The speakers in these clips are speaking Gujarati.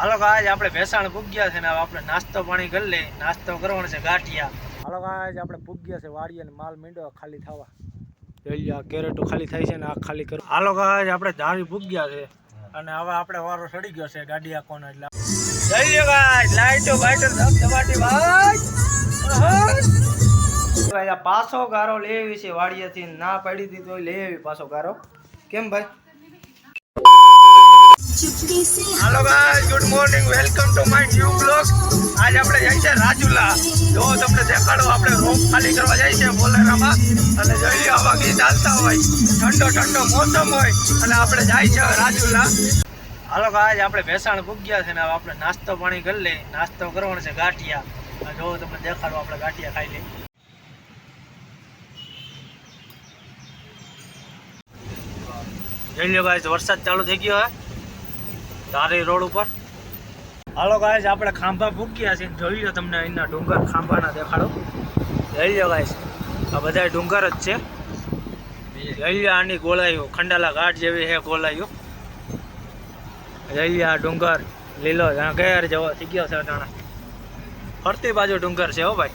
હાલો આજ આપણે ભેસાણ પૂગ્યા છે ને આપણે નાસ્તો પાણી કરી લઈએ. નાસ્તો કરવાનો છે ગાંઠિયા. હાલો આજ આપણે પૂગ્યા છે વાડીએ ને માલ મીંડો ખાલી થવા. જોઈ લો આ કેરેટો ખાલી થાય છે ને આ ખાલી કરો હાલો આજ આપણે ધારી પૂગ્યા છે. અને હવે આપણે વારો ચડી ગયો છે ગાડી આકોનો એટલે જઈએ ગાઈસ, લાઈટો બાઈટો ધબધબાટી ભાઈ. ભાઈ આ પાછો ગારો લઈ આવી છે વાડીએથી ના પડી દીધો લઈ આવી પાછો ગારો. કેમ ભાઈ? Hello guys good morning welcome to my new blog આજ આપણે જાય છે રાજુલા. જો તમને દેખાડો, આપણે રોમ ખાલી કરવા જાય છે બોલેરામાં. અને જોઈ લો આવા ગીત ચાલતા હોય. ઠંડો ઠંડો મોસમ હોય. અને આપણે જાય છે રાજુલા. હાલો ગાઈસ આપણે ભેસાણ ભૂગ્યા છે ને આપણે નાસ્તો પાણી કરી લઈએ. નાસ્તો કરવાનો છે ગાંઠિયા. જો તમને દેખાડો, આપણે ગાંઠિયા ખાઈ લઈએ. જોઈ લો ગાઈસ વરસાદ ચાલુ થઈ ગયો હે. ધારી રોડ ઉપર. હાલો ગાઈસ આપણે ખાંભા ફૂક્યા છે. જોઈ લો તમને અહીંના ડુંગર ખાંભાના દેખાડો. જોઈ લો ગાઈસ આ બધા ડુંગર જ છે. જોઈ લો ખંડાલા ઘાટ જેવી છે ગોળાઈઓ. જોઈ આ ડુંગર, લીલો ઘેર જેવો થઈ ગયો છે અટાણા. ફરતી બાજુ ડુંગર છે હો ભાઈ.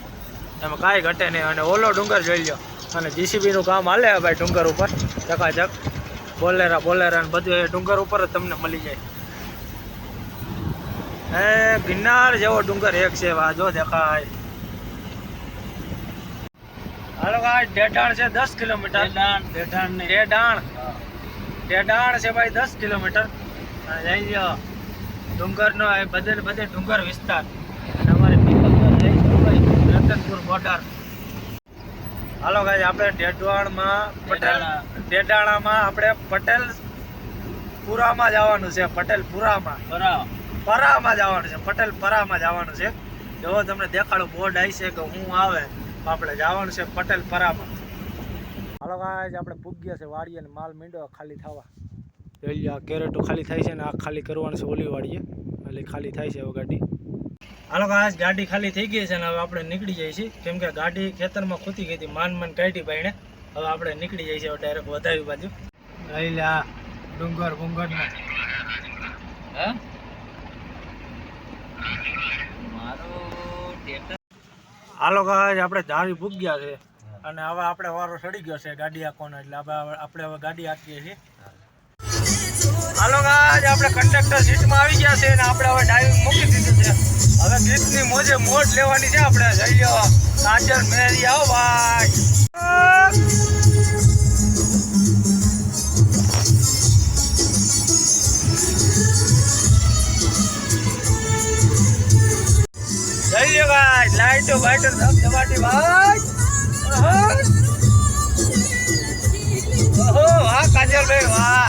એમાં કાંઈ ઘટે નહીં. અને ઓલો ડુંગર જોઈ લો. અને જીસીબીનું કામ હાલે ભાઈ ડુંગર ઉપર. ચકાચક. બોલેરા બોલેરા અને બધું એ ડુંગર ઉપર જ તમને મળી જાય. હે ગિરનાર જેવો ડુંગર એક છે વા જો દેખાય. હાલો ભાઈ ડેઢાણ છે દસ કિલોમીટર. ડેઢાણ ડેડાણ છે ભાઈ દસ કિલોમીટર. જઈ ગયો. ડુંગરનો એ બધે બધે ડુંગર વિસ્તાર. અને અમારે ભાઈ રતનપુર બોર્ડર હાલો ગાઈસ આપણે ડેઢાણમાં પટેલ ડેડાણામાં આપણે પટેલ પુરામાં જવાનું છે પટેલ પુરામાં. પરામાં જવાનું છે. પટેલ પરામાં જવાનું છે. જો તમને દેખાડો બોર્ડ આવી છે કે હું આવે આપણે જવાનું છે પટેલ પરામાં. હાલો ગાઈસ આપણે પૂગ્યા છે વાડીએ ને માલ મીંડો ખાલી થવા. જોઈ લો આ કેરેટો ખાલી થાય છે ને આ ખાલી કરવાનું છે ઓલી વાડીએ. એટલે ખાલી થાય છે હવે ગાડી. હાલો ગાઈસ ગાડી ખાલી થઈ ગઈ છે ને હવે આપણે નીકળી જઈએ છીએ. કેમ કે ગાડી ખેતરમાં ખૂતી ગઈ હતી, માન માન કાઢી ભાઈને. હવે આપણે નીકળી જઈએ છીએ હવે ડાયરેક્ટ વધાવી બાજુ. લઈ લે ડુંગર બુંગર ને હાલો ગાઈસ આપણે ધારી ભૂગ્યા છે. અને હવે આપણે વારો સડી ગયો છે ગાડી આકોનો એટલે હવે આપણે હવે ગાડી આપીએ છીએ. હાલો ગાજ આપણે કંડક્ટર સીટમાં આવી ગયા છે અને આપણે હવે ડ્રાઈવિંગ મૂકી દીધું છે. હવે ગીતની મોજે મોજ લેવાની છે આપણે. જઈ લેવા. સાંજર મેરી આવો ભાઈ. જઈ લ્યો ગાઈસ લાઈટો બાઈટો ધબધબાટી ભાઈ. ઓહો. વાહ કાજલભાઈ વાહ.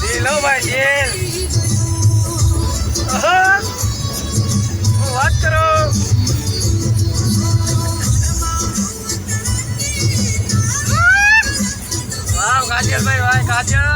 દિલો ભાઈ દિલ ઓહો. વાત કરો? વાહ, કાજલ.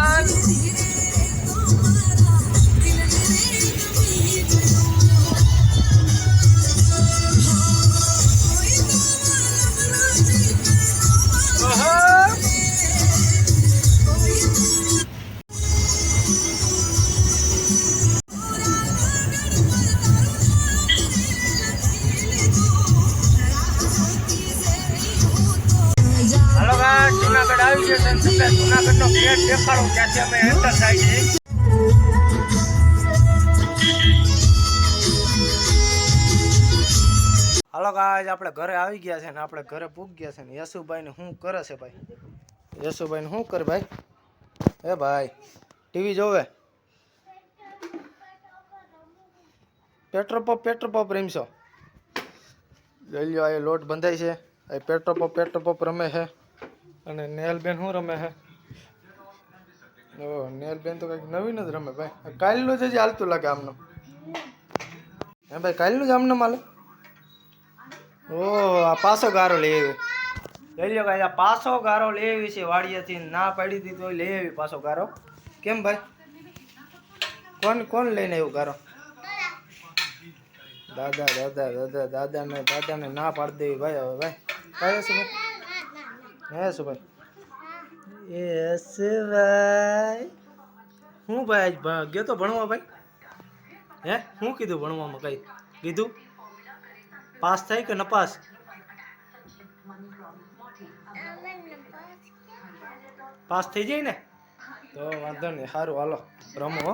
જુનાગઢ આવી છે તમને જુનાગઢનો ગેટ દેખાડો, ત્યાંથી અમે એન્ટર થાય છે. હાલો ગાઈસ આપણે ઘરે આવી ગયા છે ને આપણે ઘરે પૂગ ગયા છે ને યશુભાઈ ને શું કરે છે ભાઈ? યશુભાઈ ને શું કરે ભાઈ? એ ભાઈ ટીવી જોવે? પેટ્રોલ પંપ પેટ્રોલ પંપ રમશો. લઈ લ્યો, આ લોટ બંધાય છે. આ પેટ્રોલ પંપ પેટ્રોલ પંપ રમે છે. અને નેલબેન શું રમે છે ઓ, નેલબેન તો કંઈક નવીન જ રમે ભાઈ. કાલનું જ હજી હાલતું લાગે આમનું. હે ભાઈ, કાલનું જ આમને માલે? ઓ, આ પાછો ગારો લઈ આવી. લઈ લ્યો ભાઈ આ પાછો ગારો લઈ આવી છે, વાડીએથી ના પાડી દીધો લઈ આવી પાછો ગારો. કેમ ભાઈ? કોણ કોણ લઈને આવ્યું ગારો? દાદા દાદા દાદા, દાદાને દાદાને ના પાડી દેવી ભાઈ હવે, ભાઈ. કયો છે ભાઈ? હે સુભાઈ? ભાઈ યસ ભાઈ. હું ભાઈ આજ ગયો તો ભણવા ભાઈ. હે? શું કીધું ભણવામાં કઈ? કીધું? પાસ થઈ કે નપાસ પાસ? થઈ જાય ને? તો વાંધો નહીં, સારું, હાલો, રમો હો.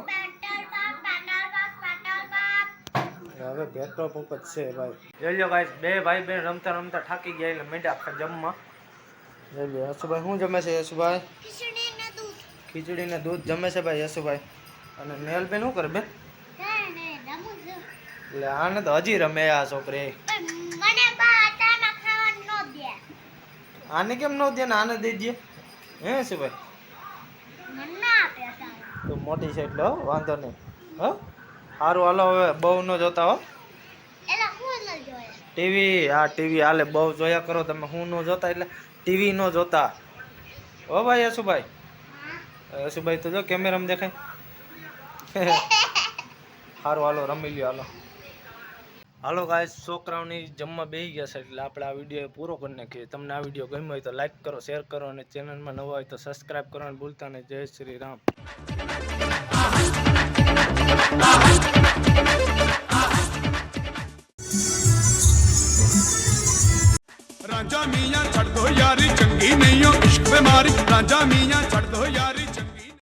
હવે પેટ્રોલ પંપ જ છે ભાઈ. જોઈ લો ભાઈ બે ભાઈ બેન રમતા રમતા થાકી ગયા એટલે મેડા જમવા. લો યશુભાઈ શું જમે છે યશુભાઈ ખીચડી ને દૂધ જમે છે ભાઈ યશુભાઈ અને નેલબેન શું કરે બેન? એટલે આને તો હજી રમે આ છોકરી. આને કેમ ન દે ને આને દઈ દે? હે શું ભાઈ તો મોટી છે એટલે હો, વાંધો નહીં. હા? સારું હાલો હવે બહુ ન જોતા હો. ટીવી હા ટીવી હાલે બહુ જોયા કરો તમે હું ન જોતા એટલે ટીવી ન જોતા. હો ભાઈ યશુભાઈ યશુભાઈ તો જો કેમેરામાં દેખાય. સારું હાલો રમી લ્યો હાલો. હાલો ગાય છોકરાઓની જમવા બેસી ગયા છે એટલે આપણે આ વીડિયો પૂરો કરી નાખીએ. તમને આ વીડિયો ગમ્યો હોય તો લાઈક કરો શેર કરો અને ચેનલમાં નવા હોય તો સબસ્ક્રાઈબ કરવાનું ભૂલતા નહીં. જય શ્રી રામ. ਯਾਰੀ ਚੰਗੀ ਨਹੀਂ ਓ ਇਸ਼ਕ ਬਿਮਾਰੀ ਰਾਂਝਾ ਮੀਆਂ ਛੱਡ ਦੋ ਯਾਰੀ ਚੰਗੀ